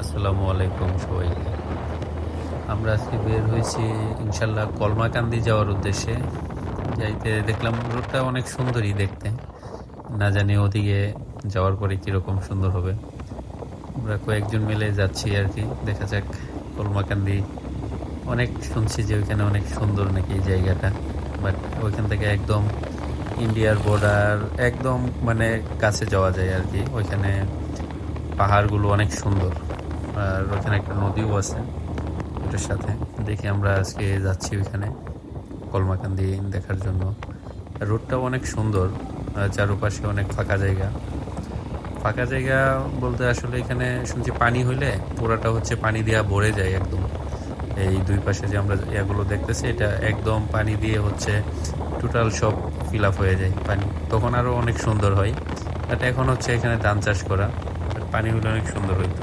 আসসালামু আলাইকুম সবাইকে আমরা আজকে বের হয়েছি ইনশাল্লাহ কলমাকান্দি যাওয়ার উদ্দেশ্যে। যাইতে দেখলাম রোডটা অনেক সুন্দরই দেখতে। না জানি ওদিকে যাওয়ার পরে কীরকম সুন্দর হবে। আমরা কয়েকজন মিলে যাচ্ছি আর কি। দেখা যাক কলমাকান্দি অনেক শুনছি যে ওইখানে অনেক সুন্দর নাকি এই জায়গাটা। বাট ওইখান থেকে একদম ইন্ডিয়ার বর্ডার একদম মানে কাছে যাওয়া যায় আর কি। ওইখানে পাহাড়গুলো অনেক সুন্দর। আর ওখানে একটা নদীও আছে ওটার সাথে। দেখি আমরা আজকে যাচ্ছি ওইখানে কলমাকান্দি দেখার জন্য। রোডটাও অনেক সুন্দর চারপাশে অনেক ফাঁকা জায়গা। ফাঁকা জায়গা বলতে আসলে এখানে শুনছি পানি হইলে পুরাটা হচ্ছে পানি দিয়া ভরে যায় একদম। এই দুই পাশে যে আমরা এগুলো দেখতেছি, এটা একদম পানি দিয়ে হচ্ছে টোটাল সব ফিল আপ হয়ে যায় পানি। তখন আরও অনেক সুন্দর হয়। বাট এখন হচ্ছে এখানে ধান চাষ করা আর পানি হলে অনেক সুন্দর হইতো।